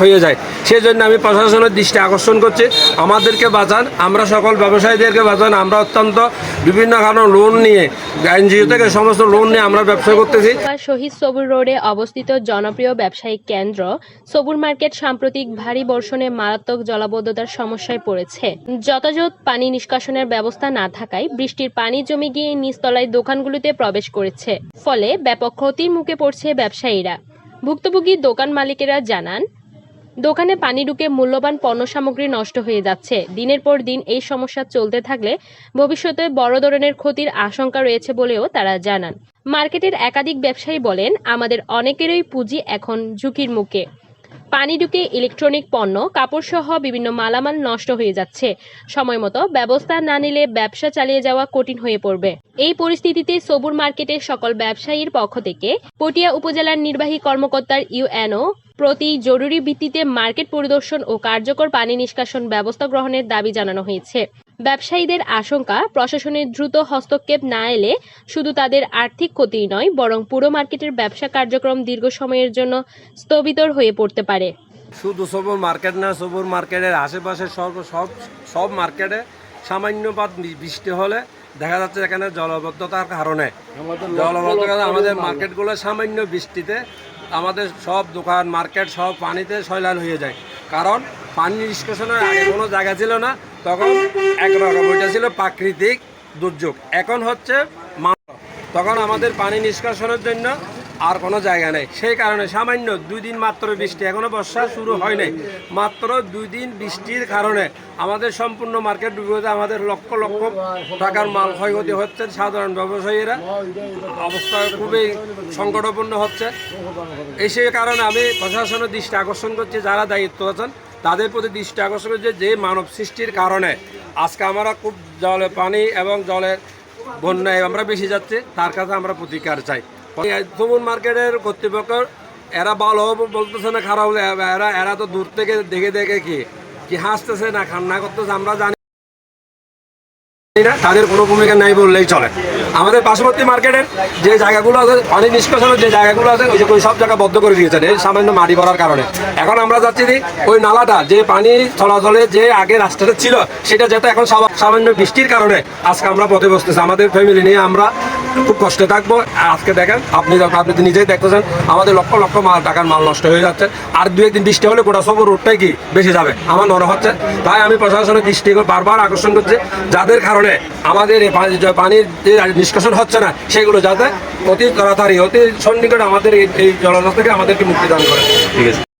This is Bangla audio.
হয়ে যায়। সেই জন্য আমি প্রশাসনের দৃষ্টি আকর্ষণ করছি। আমাদেরকে বাঁচান, আমরা সকল ব্যবসায়ীদেরকে বাঁচান। আমরা অত্যন্ত বিভিন্ন কারণে লোন নিয়ে এনজিও থেকে সমস্ত লোন নিয়ে আমরা ব্যবসা করতেছি। শহীদ সবুর রোডে অবস্থিত জনপ্রিয় ব্যবসায়িক কেন্দ্র সবুর মার্কেট সাম্প্রতিক ভারী বর্ষণে মারাত্মক জলাবদ্ধতার সমস্যায় পড়েছে। যথাযথ পানি নিষ্কাশনের ব্যবস্থা না থাকায় বৃষ্টির পানি জমে গিয়ে নিচতলায় দোকানগুলোতে প্রবেশ করেছে। ফলে ব্যাপক ক্ষতির মুখে পড়ছে ব্যবসায়ীরা। ভুক্তভোগী দোকান মালিকেরা জানান দোকানে পানি ঢুকে মূল্যবান পণ্য সামগ্রী নষ্ট হয়ে যাচ্ছে। দিনের পর দিন এই সমস্যা চলতে থাকলে ভবিষ্যতে বড় ধরনের ক্ষতির আশঙ্কা রয়েছে বলেও তারা জানান। মার্কেটের একাধিক ব্যবসায়ী বলেন, আমাদের অনেকেরই পুঁজি এখন ঝুঁকির মুখে। পানি ঢুকে ইলেকট্রনিক পণ্য, কাপড় সহ বিভিন্ন মালামাল নষ্ট হয়ে যাচ্ছে। সময় মতো ব্যবস্থা না নিলে ব্যবসা চালিয়ে যাওয়া কঠিন হয়ে পড়বে। এই পরিস্থিতিতে সবুর মার্কেটের সকল ব্যবসায়ীর পক্ষ থেকে পটিয়া উপজেলার নির্বাহী কর্মকর্তার ইউএনও প্রতি জরুরি ভিত্তিতে মার্কেট পরিদর্শন ও কার্যকর পানি নিষ্কাশন ব্যবস্থা গ্রহণের দাবি জানানো হয়েছে। ব্যবসায়ীদের আশঙ্কা প্রশাসনের দ্রুত হস্তক্ষেপ না এলে শুধু তাদের আর্থিক ক্ষতি নয় বরং পুরো মার্কেটের ব্যবসা কার্যক্রম দীর্ঘ সময়ের জন্য স্থবিতর হয়ে পড়তে পারে। শুধু সবুর মার্কেট না সবুর মার্কেটের আশেপাশে সব সব সব মার্কেটে সামান্যপাত বৃষ্টি হলে দেখা যাচ্ছে এখানে জলবদ্ধতার কারণে। জলবদ্ধতা আমাদের মার্কেটগুলো সামান্য বৃষ্টিতে আমাদের সব দোকান মার্কেট সব পানিতে শৈলান হয়ে যায়। কারণ পানি নিষ্কাশনের আগে কোনো জায়গা ছিল না তখন একরকম ওইটা ছিল প্রাকৃতিক দুর্যোগ। এখন হচ্ছে মা- তখন আমাদের পানি নিষ্কাশনের জন্য আর কোনো জায়গা নেই। সেই কারণে সামান্য দুই দিন মাত্র বৃষ্টি এখনও বর্ষা শুরু হয় নাই। মাত্র দুই দিন বৃষ্টির কারণে আমাদের সম্পূর্ণ মার্কেট ডুবে আমাদের লক্ষ লক্ষ টাকার মাল ক্ষয়ক্ষতি হচ্ছে। সাধারণ ব্যবসায়ীরা অবস্থা খুবই সংকটপূর্ণ হচ্ছে। এই সেই কারণে আমি প্রশাসনের দৃষ্টি আকর্ষণ করছি। যারা দায়িত্ব আছেন, তাদের প্রতি দৃষ্টি আকর্ষণ করছে যে মানব সৃষ্টির কারণে আজকে আমরা খুব জলে পানি এবং জলের বন্যায় আমরা বেশি যাচ্ছে। তার কাছে আমরা প্রতিকার চাই। তমুন মার্কেটের কর্তৃপক্ষ এরা ভালো বলতেছে না খারাপ এরা এরা তো দূর থেকে দেখে দেখে কি কি হাসতেছে না খান্না করতেছে, আমরা জানি তাদের কোনো ভূমিকা নাই বললেই চলে। আমাদের পার্শ্ববর্তী মার্কেটের যে জায়গাগুলো আছে পানি নিষ্কাশনের যে জায়গাগুলো আছে, ওই যে ওই সব জায়গা বদ্ধ করে দিয়েছেন, এই সামান্য মাটি করার কারণে। এখন আমরা যাচ্ছি ওই নালাটা, যে পানি চলাচলে যে আগে রাস্তাটা ছিল, সেটা যেটা এখন সামা- সামান্য বৃষ্টির কারণে আজকে আমরা পথে বসতেছি। আমাদের ফ্যামিলি নিয়ে আমরা খুব কষ্টে থাকব। আজকে দেখেন, আপনি আপনি তো নিজেই দেখতেছেন, আমাদের লক্ষ লক্ষ মাল, টাকার মাল নষ্ট হয়ে যাচ্ছে। আর দু একদিন বৃষ্টি হলে গোটা সব রোডটাই কি বেশি যাবে, আমার মনে হচ্ছে। তাই আমি প্রশাসনের দৃষ্টি বারবার আকর্ষণ করছি, যাদের কারণে আমাদের এই পানির যে নিষ্কাশন হচ্ছে না, সেগুলো যাতে অতি তাড়াতাড়ি, অতি সন্নিকট আমাদের এই- থেকে আমাদেরকে মুক্তি দান করে। ঠিক আছে।